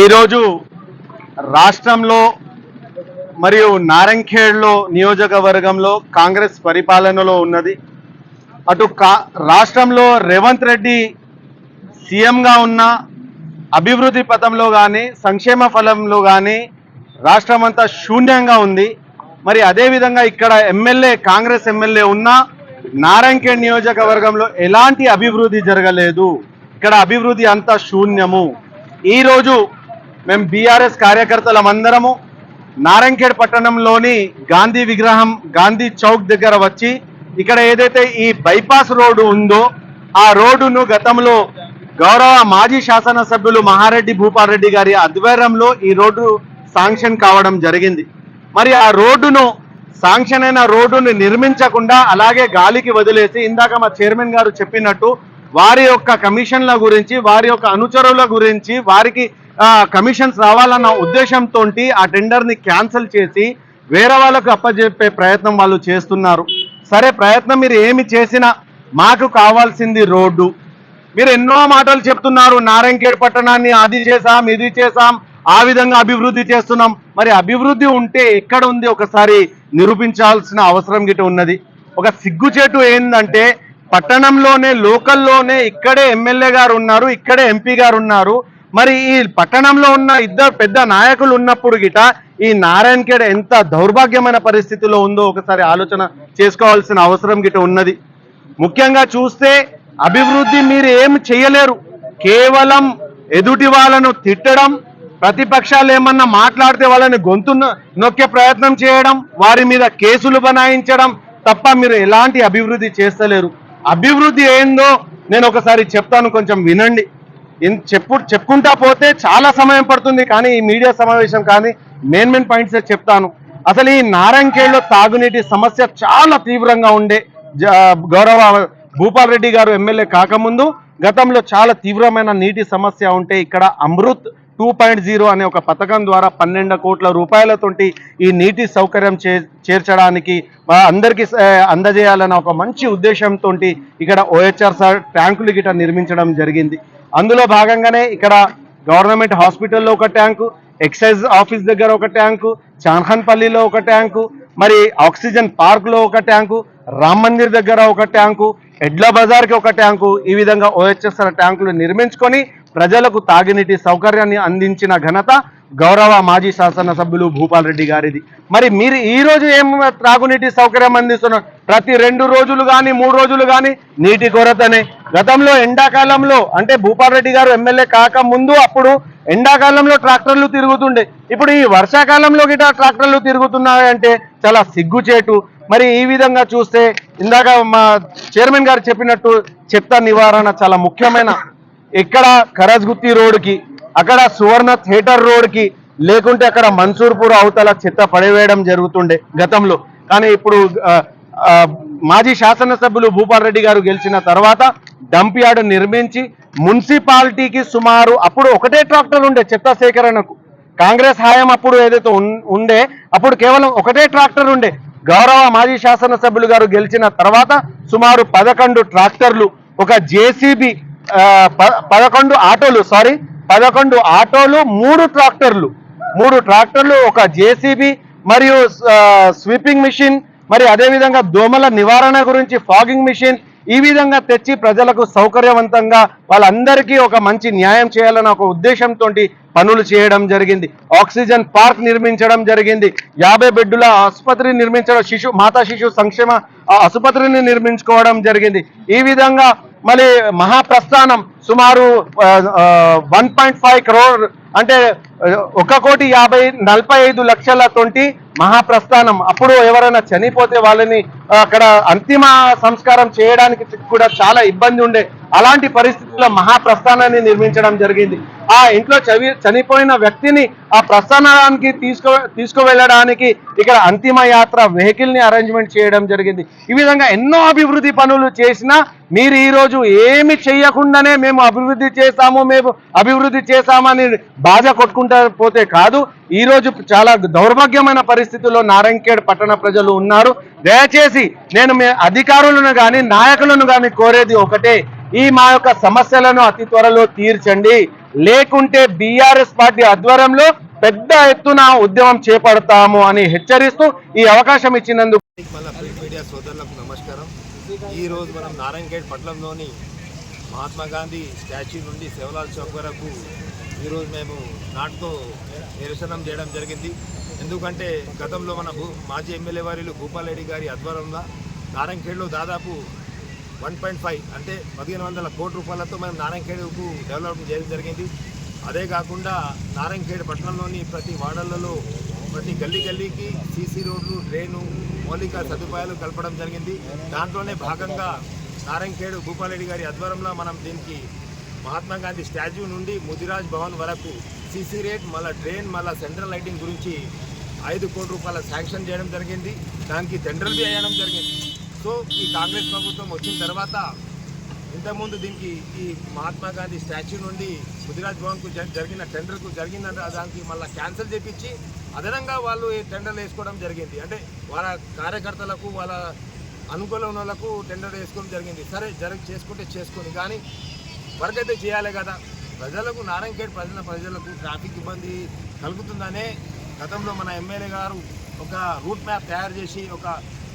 ఈరోజు రాష్ట్రంలో మరియు నారంఖేడ్లో నియోజకవర్గంలో కాంగ్రెస్ పరిపాలనలో ఉన్నది. అటు కా రాష్ట్రంలో రేవంత్ రెడ్డి సీఎంగా ఉన్న అభివృద్ధి పథంలో కానీ సంక్షేమ ఫలంలో కానీ రాష్ట్రం అంతా శూన్యంగా ఉంది. మరి అదేవిధంగా ఇక్కడ ఎమ్మెల్యే కాంగ్రెస్ ఎమ్మెల్యే ఉన్న నారాయణఖేడ్ నియోజకవర్గంలో ఎలాంటి అభివృద్ధి జరగలేదు. ఇక్కడ అభివృద్ధి అంతా శూన్యము. ఈరోజు మేము బీఆర్ఎస్ కార్యకర్తల అందరము నారాయణఖేడ్ పట్టణంలోని గాంధీ విగ్రహం గాంధీ చౌక్ దగ్గర వచ్చి ఇక్కడ ఏదైతే ఈ బైపాస్ రోడ్డు ఉందో ఆ రోడ్డును గతంలో గౌరవ మాజీ శాసనసభ్యులు మహారెడ్డి భూపాల్ రెడ్డి గారి ఆధ్వర్యంలో ఈ రోడ్డు శాంక్షన్ కావడం జరిగింది. మరి ఆ రోడ్డును శాంక్షన్ అయిన రోడ్డును నిర్మించకుండా అలాగే గాలికి వదిలేసి ఇందాక మా చైర్మన్ గారు చెప్పినట్టు వారి యొక్క కమిషన్ల గురించి వారి యొక్క అనుచరుల గురించి వారికి కమిషన్స్ రావాలన్న ఉద్దేశంతో ఆ టెండర్ని క్యాన్సిల్ చేసి వేరే వాళ్ళకు అప్పజెప్పే ప్రయత్నం వాళ్ళు చేస్తున్నారు. సరే ప్రయత్నం మీరు ఏమి చేసినా మాకు కావాల్సింది రోడ్డు. మీరు ఎన్నో మాటలు చెప్తున్నారు నారాయణఖేడ్ పట్టణాన్ని అది చేసాం ఇది చేసాం ఆ విధంగా అభివృద్ధి చేస్తున్నాం. మరి అభివృద్ధి ఉంటే ఎక్కడ ఉంది ఒకసారి నిరూపించాల్సిన అవసరం గిట ఉన్నది. ఒక సిగ్గుచేటు ఏంటంటే పట్టణంలోనే లోకల్లోనే ఇక్కడే ఎమ్మెల్యే గారు ఉన్నారు ఇక్కడే ఎంపీ గారు ఉన్నారు. మరి ఈ పట్టణంలో ఉన్న ఇద్దరు పెద్ద నాయకులు ఉన్నప్పుడు గిట ఈ నారాయణఖేడ్ ఎంత దౌర్భాగ్యమైన పరిస్థితిలో ఉందో ఒకసారి ఆలోచన చేసుకోవాల్సిన అవసరం గిట ఉన్నది. ముఖ్యంగా చూస్తే అభివృద్ధి మీరు ఏం చేయలేరు. కేవలం ఎదుటి వాళ్ళను తిట్టడం ప్రతిపక్షాలు ఏమన్నా మాట్లాడితే వాళ్ళని గొంతు నొక్కే ప్రయత్నం చేయడం వారి మీద కేసులు బనాయించడం తప్ప మీరు ఎలాంటి అభివృద్ధి చేస్తలేరు. అభివృద్ధి ఏందో నేను ఒకసారి చెప్తాను కొంచెం వినండి. చెప్పు చెప్పుకుంటా పోతే చాలా సమయం పడుతుంది కానీ ఈ మీడియా సమావేశం కానీ మెయిన్ మెయిన్ పాయింట్స్ చెప్తాను. అసలు ఈ నారాయణఖేడ్లో తాగునీటి సమస్య చాలా తీవ్రంగా ఉండే జ- గౌరవ భూపాల్ రెడ్డి గారు ఎమ్మెల్యే కాకముందు గతంలో చాలా తీవ్రమైన నీటి సమస్య ఉంటే ఇక్కడ అమృత్ టూ పాయింట్ జీరో అనే ఒక పథకం ద్వారా పన్నెండు కోట్ల రూపాయలతోటి ఈ నీటి సౌకర్యం చే చేర్చడానికి అందరికీ అందజేయాలన్న ఒక మంచి ఉద్దేశంతో ఇక్కడ ఓహెచ్ఆర్ సార్ ట్యాంకులు గిట నిర్మించడం జరిగింది. అందులో భాగంగానే ఇక్కడ గవర్నమెంట్ హాస్పిటల్లో ఒక ట్యాంకు ఎక్సైజ్ ఆఫీస్ దగ్గర ఒక ట్యాంకు చాన్హన్పల్లిలో ఒక ట్యాంకు మరి ఆక్సిజన్ పార్క్లో ఒక ట్యాంకు రామ్ మందిర్ దగ్గర ఒక ట్యాంకు ఎడ్ల బజార్కి ఒక ట్యాంకు ఈ విధంగా ఓహెచ్ఎస్ఆర్ ట్యాంకులు నిర్మించుకొని ప్రజలకు తాగునీటి సౌకర్యాన్ని అందించిన ఘనత గౌరవ మాజీ శాసనసభ్యులు భూపాల్ రెడ్డి గారిది. మరి మీరు ఈ రోజు ఏం త్రాగునీటి సౌకర్యం అందిస్తున్నారు ప్రతి రెండు రోజులు కానీ మూడు రోజులు కానీ నీటి కొరతనే. గతంలో ఎండాకాలంలో అంటే భూపాల్ రెడ్డి గారు ఎమ్మెల్యే కాక ముందు అప్పుడు ఎండాకాలంలో ట్రాక్టర్లు తిరుగుతుండే. ఇప్పుడు ఈ వర్షాకాలంలో గిట ట్రాక్టర్లు తిరుగుతున్నాయంటే చాలా సిగ్గుచేటు. మరి ఈ విధంగా చూస్తే ఇందాక మా చైర్మన్ గారు చెప్పినట్టు చెత్త నివారణ చాలా ముఖ్యమైన ఇక్కడ కరజ్గుత్తి రోడ్డుకి అక్కడ సువర్ణ థియేటర్ రోడ్కి లేకుంటే అక్కడ మన్సూర్పూర్ అవతల చెత్త పడివేయడం జరుగుతుండే గతంలో. కానీ ఇప్పుడు మాజీ శాసనసభ్యులు భూపాల్ రెడ్డి గారు గెలిచిన తర్వాత డంప్ యార్డ్ నిర్మించి మున్సిపాలిటీకి సుమారు అప్పుడు ఒకటే ట్రాక్టర్ ఉండే చెత్త సేకరణకు. కాంగ్రెస్ హాయం అప్పుడు ఏదైతే ఉండే అప్పుడు కేవలం ఒకటే ట్రాక్టర్ ఉండే. గౌరవ మాజీ శాసనసభ్యులు గారు గెలిచిన తర్వాత సుమారు పదకొండు ట్రాక్టర్లు ఒక జేసీబీ పదకొండు ఆటోలు సారీ పదకొండు ఆటోలు మూడు ట్రాక్టర్లు. మూడు ట్రాక్టర్లు ఒక జేసీబీ మరియు స్వీపింగ్ మిషన్ మరి అదేవిధంగా దోమల నివారణ గురించి ఫాగింగ్ మిషన్. ఈ విధంగా తెచ్చి ప్రజలకు సౌకర్యవంతంగా వాళ్ళందరికీ ఒక మంచి న్యాయం చేయాలన్న ఒక ఉద్దేశంతో పనులు చేయడం జరిగింది. ఆక్సిజన్ పార్క్ నిర్మించడం జరిగింది. యాభై బెడ్డుల ఆసుపత్రి నిర్మించడం శిశు మాతా శిశు సంక్షేమ ఆసుపత్రిని నిర్మించుకోవడం జరిగింది. ఈ విధంగా మళ్ళీ మహాప్రస్థానం సుమారు వన్ పాయింట్ ఫైవ్ క్రోర్ అంటే ఒక కోటి యాభై నలభై ఐదు లక్షలతోటి మహాప్రస్థానం. అప్పుడు ఎవరైనా చనిపోతే వాళ్ళని అక్కడ అంతిమ సంస్కారం చేయడానికి కూడా చాలా ఇబ్బంది ఉండే అలాంటి పరిస్థితుల్లో మహాప్రస్థానాన్ని నిర్మించడం జరిగింది. ఆ ఇంట్లో చవి చనిపోయిన వ్యక్తిని ఆ ప్రస్థానానికి తీసుకో తీసుకువెళ్ళడానికి ఇక్కడ అంతిమ యాత్ర వెహికల్ని అరేంజ్మెంట్ చేయడం జరిగింది. ఈ విధంగా ఎన్నో అభివృద్ధి పనులు చేసినా మీరు ఈరోజు ఏమి చేయకుండానే మేము అభివృద్ధి చేశాము మేము అభివృద్ధి చేశామని బాధ కొట్టుకుంటా పోతే కాదు. ఈ రోజు చాలా దౌర్భాగ్యమైన పరిస్థితుల్లో నారాయణఖేడ్ పట్టణ ప్రజలు ఉన్నారు. దయచేసి నేను మీ అధికారులను కానీ నాయకులను కానీ కోరేది ఒకటే. ఈ మా యొక్క సమస్యలను అతి త్వరలో తీర్చండి. లేకుంటే బీఆర్ఎస్ పార్టీ ఆధ్వర్యంలో పెద్ద ఎత్తున ఉద్యమం చేపడతాము అని హెచ్చరిస్తూ ఈ అవకాశం ఇచ్చినందుకు మీడియా సోదరులకు నమస్కారం. ఈ రోజు మనం నారాయణగేట్ పట్టణంలోని మహాత్మా గాంధీ స్టాచ్యూ నుండి శివలాల్ చౌక్ వరకు ఈరోజు మేము నాటుతో నిరసనం చేయడం జరిగింది. ఎందుకంటే గతంలో మన భూ మాజీ ఎమ్మెల్యే వారిలు భూపాలరెడ్డి గారి ఆధ్వర్యంలో నారాయణఖేడ్లో దాదాపు వన్ పాయింట్ ఫైవ్ అంటే పదిహేను వందల కోట్ల రూపాయలతో మనం నారాయణఖేడ్కు డెవలప్మెంట్ చేయడం జరిగింది. అదే కాకుండా నారాయణఖేడ్ పట్టణంలోని ప్రతి వాడళ్ళలో ప్రతి గల్లీ గల్లీకి సీసీ రోడ్లు డ్రైను మౌలిక సదుపాయాలు కలపడం జరిగింది. దాంట్లోనే భాగంగా నారాయణఖేడ్ భూపాలరెడ్డి గారి ఆధ్వర్యంలో మనం దీనికి మహాత్మా గాంధీ స్టాచ్యూ నుండి ముదిరాజ్ భవన్ వరకు సీసీ రేట్ మళ్ళీ డ్రైన్ మళ్ళీ సెంట్రల్ లైటింగ్ గురించి ఐదు కోట్ల రూపాయల శాంక్షన్ చేయడం జరిగింది. దానికి టెండర్లు చేయడం జరిగింది. సో ఈ కాంగ్రెస్ ప్రభుత్వం వచ్చిన తర్వాత ఇంతకుముందు దీనికి ఈ మహాత్మా గాంధీ స్టాచ్యూ నుండి ముదిరాజ్ భవన్కు జ- జరిగిన టెండర్కు జరిగిన దానికి మళ్ళీ క్యాన్సిల్ చేపించి అదనంగా వాళ్ళు ఈ టెండర్లు వేసుకోవడం జరిగింది. అంటే వాళ్ళ కార్యకర్తలకు వాళ్ళ అనుకూలం ఉన్న వాళ్ళకు టెండర్ వేసుకోవడం జరిగింది. సరే జరి చేసుకుంటే చేసుకొని కానీ వర్క్ అయితే చేయాలి కదా. ప్రజలకు నారాయణఖేడ్ ప్రజల ప్రజలకు ట్రాఫిక్ ఇబ్బంది కలుగుతుందనే గతంలో మన ఎమ్మెల్యే గారు ఒక రూట్ మ్యాప్ తయారు చేసి ఒక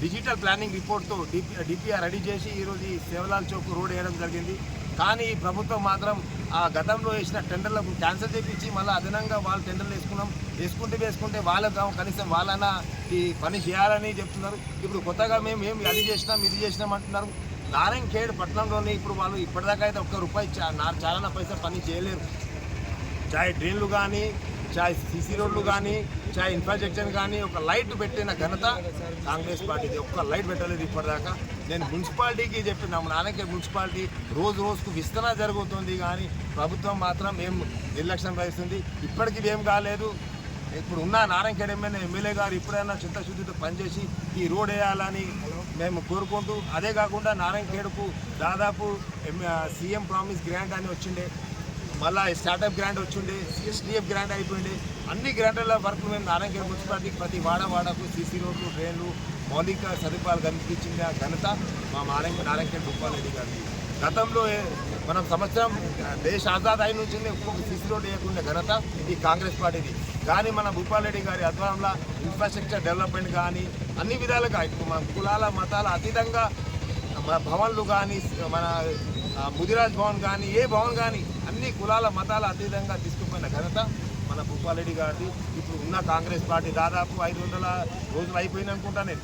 డిజిటల్ ప్లానింగ్ రిపోర్ట్తో డిపి డిపిఆర్ రెడీ చేసి ఈరోజు ఈ సేవలాల్ చౌక్ రోడ్ వేయడం జరిగింది. కానీ ఈ ప్రభుత్వం మాత్రం ఆ గతంలో వేసిన టెండర్లకు క్యాన్సిల్ చేపించి మళ్ళీ అదనంగా వాళ్ళు టెండర్లు వేసుకున్నాం. వేసుకుంటే వేసుకుంటే వాళ్ళకు కనీసం వాళ్ళైనా ఈ పని చేయాలని చెప్తున్నారు. ఇప్పుడు కొత్తగా మేము ఏం అది చేసినాం ఇది చేసినాం అంటున్నారు. నారాయణఖేడ్ పట్టణంలోనే ఇప్పుడు వాళ్ళు ఇప్పటిదాకా అయితే ఒక్క రూపాయి చాలా పైసా పని చేయలేరు. చాయ్ డ్రైన్లు కానీ చాయ్ సీసీ రోడ్లు కానీ చాయ్ ఇన్ఫ్రాస్ట్రక్చర్ కానీ ఒక లైట్ పెట్టిన ఘనత కాంగ్రెస్ పార్టీది. ఒక్క లైట్ పెట్టలేదు ఇప్పటిదాకా. నేను మున్సిపాలిటీకి చెప్పిన మా నాన్నకే మున్సిపాలిటీ రోజు రోజుకు విస్తరణ జరుగుతుంది కానీ ప్రభుత్వం మాత్రం ఏం నిర్లక్ష్యం వహిస్తుంది? ఇప్పటికి ఇది ఏం కాలేదు. ఇప్పుడు ఉన్న నారాయణఖేడ్ ఎమ్మెల్యే ఎమ్మెల్యే గారు ఇప్పుడైనా చిత్తశుద్ధితో పనిచేసి ఈ రోడ్ వేయాలని మేము కోరుకుంటూ అదే కాకుండా నారాయణఖేడ్కు దాదాపు సీఎం ప్రామిస్ గ్రాంట్ అని వచ్చిండే. మళ్ళీ స్టార్టప్ గ్రాంట్ వచ్చిండే సిఎస్డిఎఫ్ గ్రాంట్ అయిపోయింది. అన్ని గ్రాంట్ల వర్క్ మేము నారాయణగిరి మున్సిపాలిటీకి ప్రతి వాడ వాడకు సీసీ రోడ్లు ట్రైన్లు మౌలిక సదుపాయాలు కనిపించింది ఆ ఘనత మా నారాయణ నారాయణగిరి భూపాలరెడ్డి గారిది. గతంలో మనం సంవత్సరం దేశ ఆజాద్ అయిన నుంచి ఒక్కొక్క సీసీ రోడ్డు వేయకుండా ఘనత ఈ కాంగ్రెస్ పార్టీది. కానీ మన భూపాలరెడ్డి గారి ఆధ్వర్యంలో ఇన్ఫ్రాస్ట్రక్చర్ డెవలప్మెంట్ కానీ అన్ని విధాలుగా ఇప్పుడు మన కులాల మతాల అతీతంగా మన భవన్లు కానీ మన ముదిరాజ్ భవన్ కానీ ఏ భవన్ కానీ అన్ని కులాల మతాల అతీతంగా తీసుకుపోయిన ఘనత మన భూపాలరెడ్డి గారిది. ఇప్పుడు ఉన్న కాంగ్రెస్ పార్టీ దాదాపు ఐదు వందల రోజులు అయిపోయింది అనుకుంటా నేను.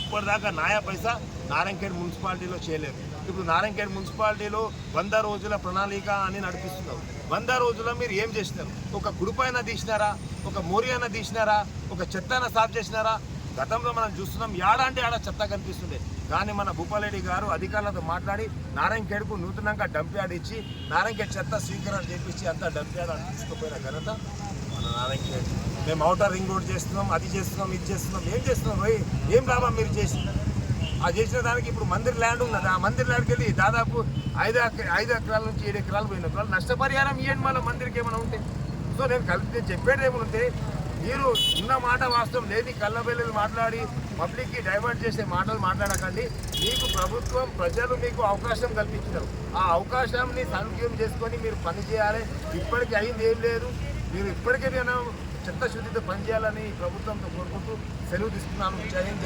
ఇప్పటిదాకా నాయా పైసా నారాయణఖేడ్ మున్సిపాలిటీలో చేయలేదు. ఇప్పుడు నారాయణఖేడ్ మున్సిపాలిటీలో వంద రోజుల ప్రణాళిక అని నడిపిస్తున్నారు. వంద రోజుల్లో మీరు ఏం చేసినారు ఒక గుడిపైన తీసినారా? ఒక మోరి అయినా తీసినారా? ఒక చెత్త అయినా సాఫ్ చేసినారా? గతంలో మనం చూస్తున్నాం యాడ అంటే ఆడ చెత్త కనిపిస్తుండే. కానీ మన భూపాలరెడ్డి గారు అధికారులతో మాట్లాడి నారాయణఖేడ్కు నూతనంగా డంప్యార్డ్ ఇచ్చి నారాయణఖేడ్ చెత్త స్వీకరణ చేపించి అంతా డంప్యార్డ్ అని తీసుకుపోయిన ఘనత మన నారాయణఖేడ్ మేము అవుటర్ రింగ్ రోడ్ చేస్తున్నాం అది చేస్తున్నాం ఇది చేస్తున్నాం ఏం చేస్తున్నాం పోయి ఏం లాభం మీరు చేసింది? ఆ చేసిన దానికి ఇప్పుడు మందిర్ ల్యాండ్ ఉన్నది. ఆ మందిర్ ల్యాండ్కి వెళ్ళి దాదాపు ఐదు ఐదు ఎకరాల నుంచి ఏడు ఎకరాలు పోయిన ఎకరాలు నష్టపరిహారం ఇవ్వండి మళ్ళీ మందిరికి ఏమైనా ఉంటే. సో నేను కలిపి నేను చెప్పేది ఉంటే మీరు ఉన్న మాట వాస్తవం లేని కళ్ళబెల్లలు మాట్లాడి పబ్లిక్కి డైవర్ట్ చేసే మాటలు మాట్లాడకండి. మీకు ప్రభుత్వం ప్రజలు మీకు అవకాశం కల్పించారు ఆ అవకాశాన్ని సదుపయోగం చేసుకొని మీరు పని చేయాలి. ఇప్పటికీ అయింది ఏం లేదు. మీరు ఇప్పటికే నేను చిత్తశుద్ధితో పనిచేయాలని ప్రభుత్వంతో కోరుకుంటూ సెలవు తీసుకున్నాను. జై హింద్